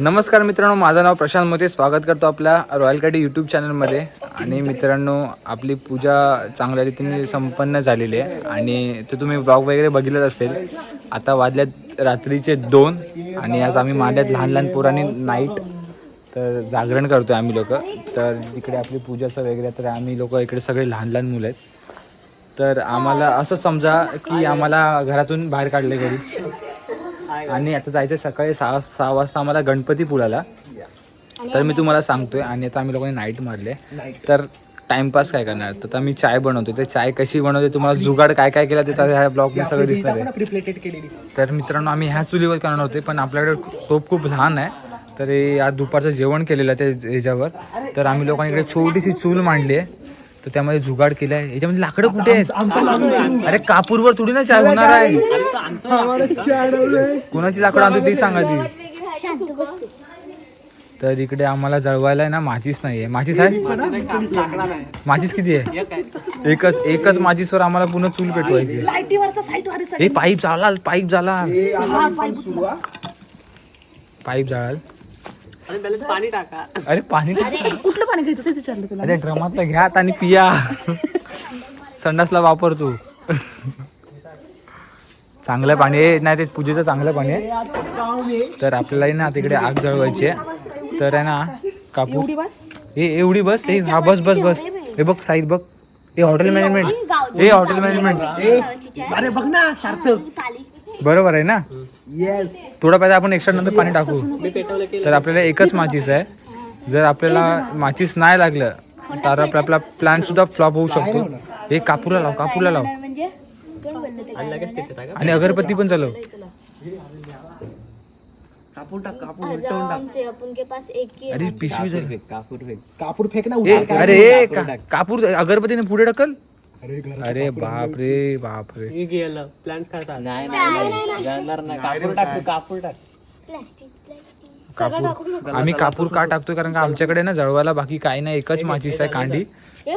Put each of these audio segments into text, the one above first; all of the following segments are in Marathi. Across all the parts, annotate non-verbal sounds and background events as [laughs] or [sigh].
नमस्कार मित्रांनो माझं नाव प्रशांत मोते. स्वागत करतो आपल्या रॉयल कडी यूट्यूब चॅनलमध्ये आणि मित्रांनो आपली पूजा चांगल्या रीतीने संपन्न झालेली आहे. आणि ते तुम्ही ब्लॉग वगैरे बघितलंच असेल. आता वाजल्यात रात्रीचे दोन आणि आज आम्ही मांड्यात लहान लहान पोरांनी नाईट तर जागरण करतो आम्ही लोक. तर इकडे आपली पूजाचं वगैरे तर आम्ही लोक इकडे सगळे लहान लहान मुलं आहेत. तर आम्हाला असं समजा की आम्हाला घरातून बाहेर काढले घरी. आणि आता जायचं सकाळी सहा सहा वाजता आम्हाला गणपती पुळाला. तर मी तुम्हाला सांगतोय आणि आता आम्ही लोकांनी नाईट मारले. तर टाइमपास काय करणार? तर आता मी चाय बनवतो ते चाय कशी बनवते तुम्हाला जुगाड काय काय केला ते ह्या ब्लॉग सगळं दिसणार आहे. तर मित्रांनो आम्ही ह्या चुलीवर करणार होते पण आपल्याकडे टोप खूप लहान आहे. तर हे आज दुपारचं जेवण केलेलं आहे त्या ह्याच्यावर. तर आम्ही लोकांनी इकडे छोटीशी चूल मांडली आहे. तर त्यामध्ये जुगाड केलं आहे याच्यामध्ये लाकडं कुठे आहेत? अरे कापूरवर थोडी ना चाय होणार आहे. कोणाची लाकडं आणतो ती. सांगायची तर इकडे आम्हाला जळवायला आहे ना माचीस नाही आहे? माचीस आहे. माचीस किती आहे? एकच एकच माचीसवर आम्हाला पुन्हा चूल पेटवायची लाईटीवरचा साईट वारी हे पाईप जाळाल पाईप झाला. पाईप जाळाल पाणी टाका. अरे पाणी कुठलं पाणी घ्यायचं? तेच विचारलं तुला. अरे ड्रमातलं घ्या आणि पिया. संडासला वापरतो चांगलं पाणी आहे. नाही ते पूजेचं चांगलं पाणी आहे. तर आपल्याला ना तिकडे आग जळवायची आहे. तर आहे ना बस? हे एवढी बस? हे हा बस बस बस. हे बघ साईड बघ. हे हॉटेल मॅनेजमेंट. हे हॉटेल मॅनेजमेंट. अरे बघ ना सार्थक. बरोबर आहे ना? येस थोडं पाहिजे आपण एक्स्ट्रा नंतर पाणी टाकू. मी पेटवलं की तर आपल्याला एकच माचीस आहे. जर आपल्याला माचीस नाही लागलं तर आपला आपला प्लॅन सुद्धा फ्लॉप होऊ शकतो. हे कापूरला लाव कापूरला लाव. म्हणजे आणि अगरबत्ती पण चालव. कापूर टाक कापूर आज आमचे अपन के पास एक ही अरे पिशवी झाली कापूर फेक ना ए, उचल काय अरे कापूर अगरबत्तीने पुढे ढकल. अरे घर अरे बाप रे बाप रे मी गेलं. प्लॅन करता नाही प्लास्टिक प्लास्टिक. कापूर. आम्ही कापूर का टाकतोय? कारण का आमच्याकडे ना जळवायला बाकी काही नाही. एकच माचीस आहे कांडी.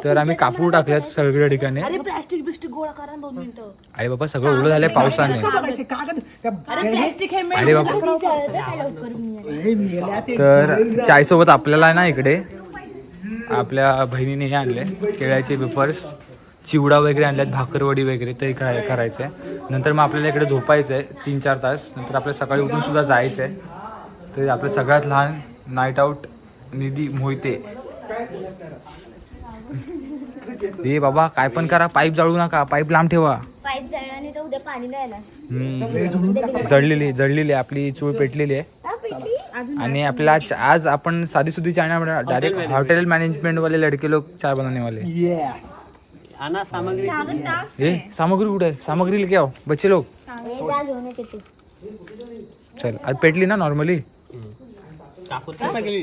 तर आम्ही कापूर टाकल्यात सगळ्या ठिकाणी. अरे प्लास्टिक बिस्टिक गोळा करा ना दोन मिनिटं. अरे बाबा सगळं ओलं झालंय पावसाने. बघायचे कागद. त्या अरे प्लास्टिक हे अरे बाबा. मेल्या ते तर चायसोबत आपल्याला ना इकडे. आपल्या बहिणीने हे आणले केळ्याचे वेफर्स चिवडा वगैरे आणल्यात भाकरवडी वगैरे ते काय करायचं आहे नंतर मग आपल्याला इकडे झोपायचं आहे तीन चार तास. नंतर आपल्याला सकाळी उठून सुद्धा जायचं आहे तर आपलं सगळ्यात लहान नाईट आऊट निधी मोहिते. हे बाबा काय पण करा पाईप जाळू नका पाईप लांब ठेवा. जळलेली जळलेली आहे. आपली चूळ पेटलेली आहे? आणि आपला आज- आज आपण साधी सुधी चाय नाही डायरेक्ट हॉटेल मॅनेजमेंट वाले लड़के लोग चाय बनाने वाले सामग्री. ए सामग्री कुठे आहे? सामग्री लेके आओ बच्चे लोग हे ये किती चल आज पेटली ना नॉर्मली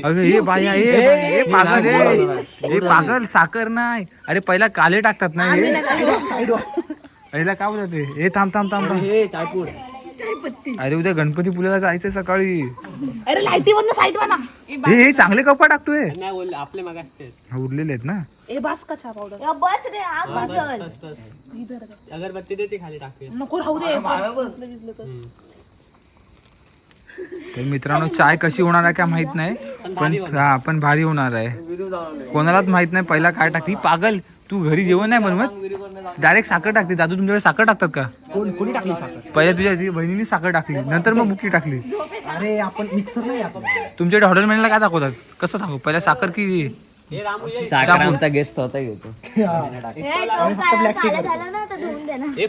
अगं हे बाया पागल ए पागल साखर नाही. अरे पहिला काले टाकतात ना हे. पहिला काय बोलत हे? ए थांब थांब थांब. अरे उद्या गणपती पुण्याला जायचंय सकाळी. अरे लाईटीवरनं साईट वाना हे हे चांगले कपा टाकतोय. नाही आपले माग असते हा, उरलेले आहेत ना. ए बास का चहा पावडर या बस रे आग बसल. बस बस. अगरबत्ती देते खाली टाकूया. नको राहू दे. बसलं बिसलं तर. तर मित्रांनो चाय कशी होणार आहे काय माहीत नाही. पण हा पण भारी होणार आहे. कोणालाच माहीत नाही पहिला काय टाकते पागल. तू घरी जेवण नाही बनवत? डायरेक्ट साखर टाकते. दादू तुमच्याकडे साखर टाकतात का? कोण कोणी टाकली साखर? पहिल्या तुझ्या ती बहिणीने साखर टाकली. नंतर मग बुकी टाकली. अरे आपण मिक्सर नाही आपण. तुमच्याकडे हॉटेल मॅनला काय दाखवतात? कसं सांगू? पहिला साखर की हे. साखर गेस्ट स्वतः घेतो हे. हे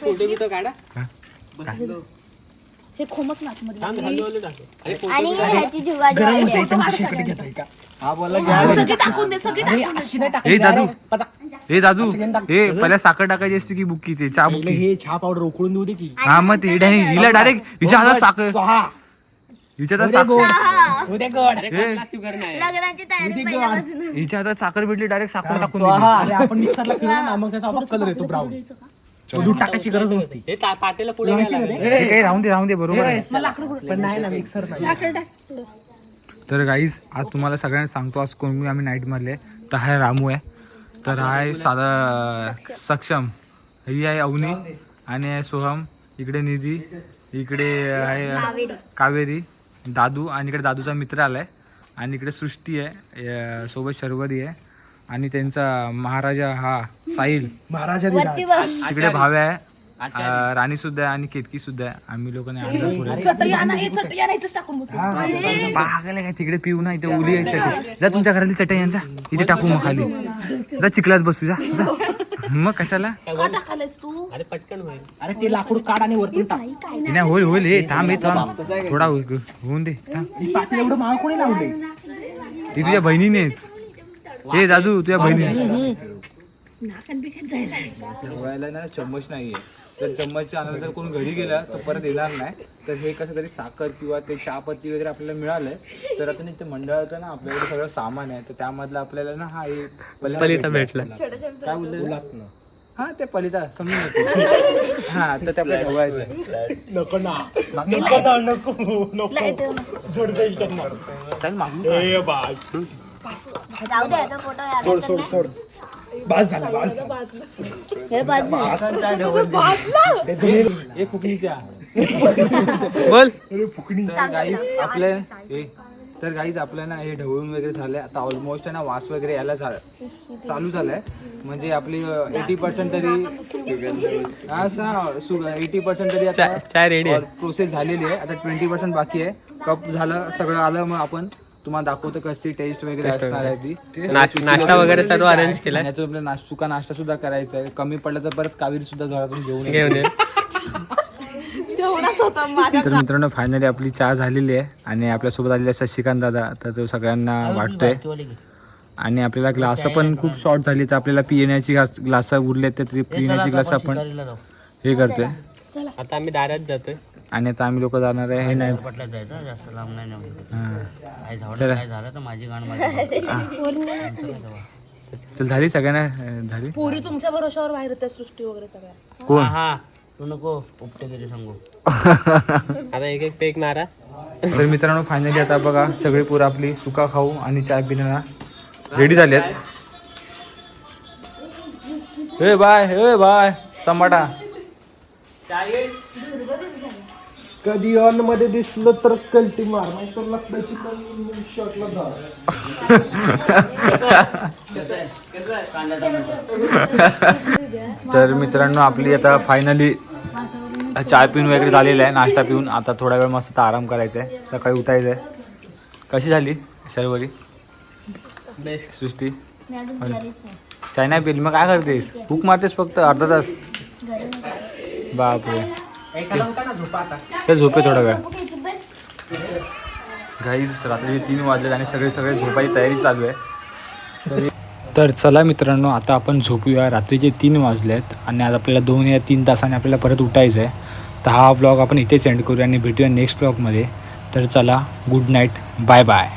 हे खोमच नाच मध्ये हा टाकून दे सगळी टाकून दे. हे दादू. हे दादू हे पहिल्या साखर टाकायची असते की बुक्की ते चहा पहिले बुक्की. हे चहा पावडर उकळून देऊ दे की. हा मग ते हिला- हिला डायरेक्ट हिच्या हातात साखर. हिच्या साखर. उद्या गोड. हे, शुगर नाही. लग्नाची तयारी पहिल्यापासून हिच्या हातात साखर भेटली डायरेक्ट साखर टाकून अरे दिली. आपण मिक्सरला फिरवू ना मग त्याचा आपोआप कलर येतो ब्राऊन दूध टाकायची गरज नसती. हे ता- पातेला पुढे घ्यायला लागेल. हे काही राहून दे राहून दे बरोबर आहे. पण नाही ना मिक्सर नाही. तर गाईज आज तुम्हाला सगळ्यांना सांगतो आज कोण आम्ही नाईट मारले. तर हा रामू आहे. तर आहे साधा सक्षम. ही आहे अवनी आणि आहे सोहम. इकडे निधी. इकडे आहे कावेरी. दादू आणि इकडे दादूचा मित्र आलाय. आणि इकडे सृष्टी आहे. सोबत शर्वरी आहे. आणि त्यांचा महाराजा हा साहिल. महाराजा तिकडे भाव्या आहे. राणी सुद्धा आहे आणि केतकी सुद्धा. आहे आम्ही लोकांनी आहे काय? तिकडे पिऊ ना इथे उली आहे चटई. जा तुमच्या घरातली चटई यांचा इथे टाकू मग खाली. जा चिखलात बसू जा जा. मग कशाला? का टाकायलायस तू? अरे पटकन होईल अरे ते लाकूड काढ आणि वरतून टाक. हे नाही. होईल होईल हे थांब हे थांब. थोडा होईल होऊन दे थांब. पातेल एवढं महाग कोणी लावले ती तुझ्या बहिणीनेच. हे दादू तुझ्या बहिणी ठेवायला ना चम्मच नाहीये. तर चम्मच आणायला जर कोण घरी गेला तर परत येणार नाही. तर हे कसं तरी साखर किंवा ते चहापत्ती वगैरे आपल्याला मिळालंय तर आता नाही ते मंडळाचं ना आपल्याकडे सगळं सामान आहे. तर त्यामधलं आपल्याला ना हा हे पलिता भेटला. काय बोलले? हा ते पलिता समजून घेतो. हा तर ते आपल्याला ठेवायचं. नको ना. नको ना, नको नको. इष्टक मार मागू जाऊ दे फोटो सोड सोड सोड. बास झाला बास झाला. हे हे ए फुकणीच्या. बोल. अरे फुकणी. तर गाईस आपल्या ए तर गाईज आपलं ना हे ढवळून वगैरे झालंय. आता ऑलमोस्ट आहे ना वास वगैरे यायला झालं चालू झालंय. म्हणजे आपली एटी पर्सेंट तरी असं एटी पर्सेंट तरी आता प्रोसेस झालेली आहे. आता ट्वेंटी पर्सेंट बाकी आहे. कप झालं सगळं आलं मग आपण तुम्हाला दाखवतो कशी टेस्ट वगैरे असणार आहे ती. नाश्ता वगैरे सर्व अरेंज केला याचा आपला नाश सुका नाश्ता सुद्धा करायचा आहे. कमी पडला तर परत कावेरी सुद्धा घरातून घेऊन येऊ तेवढाच होता माझ्या तर मित्रांनो फायनली आपली चहा झालेली आहे. आणि आपल्यासोबत आलेले असतात श्रीकांत दादा. तर तो सगळ्यांना वाटतोय. आणि आपल्याला ग्लास पण खूप शॉर्ट झाली तर आपल्याला पिण्याची ग्लास उरले तर ती पिण्याची ग्लास आपण हे करतोय. आता आम्ही दारात जातोय. आणि आता आम्ही लोक जाणार आहे हे नाही. पटला जायचं जास्त लांब नाही हा. झालं चला. काय झालं तर माझी गाण [laughs] चल झाली सगळ्यांना? झाली? पोरी तुमच्या भरोशावर बाहेर त्या सृष्टी वगैरे सगळ्या. कोण? हा तू नको उपटे गेले सांगू. आता एक एक पेक मारा. तर मित्रांनो फायनली आता बघा सगळी पोरं आपली सुका खाऊ आणि चहा पिण्याला रेडी झालेत हे बाय हे बाय टमाटा कधी ऑनमध्ये दिसलं तर कल्टी मार नाही तर शॉटला धर तर मित्रांनो आपली आता फायनली चहा पिऊन वगैरे झालेलं आहे नाश्ता पिऊन. आता थोडा वेळ मस्त आराम करायचा आहे सकाळी उठायचं आहे कशी झाली शर्वरी? सृष्टी? चाय नाही पिली मग काय करतेस? भूक मारतेस फक्त अर्धा तास. बापरे. उठा ना झोपा आता. झोपे थोडा वेळ. घाईच रात्री तीन वाजले आणि सगळे सगळे झोपायची तयारी चालू आहे. तर चला मित्रांनो आता आपण झोपूया. रात्रीचे तीन वाजले आहेत आणि आज आपल्याला दोन या तीन तासाने आपल्याला परत उठायचं आहे तर हा ब्लॉग आपण इथेच एंड करूया आणि भेटूया नेक्स्ट ब्लॉगमध्ये तर चला गुड नाईट बाय बाय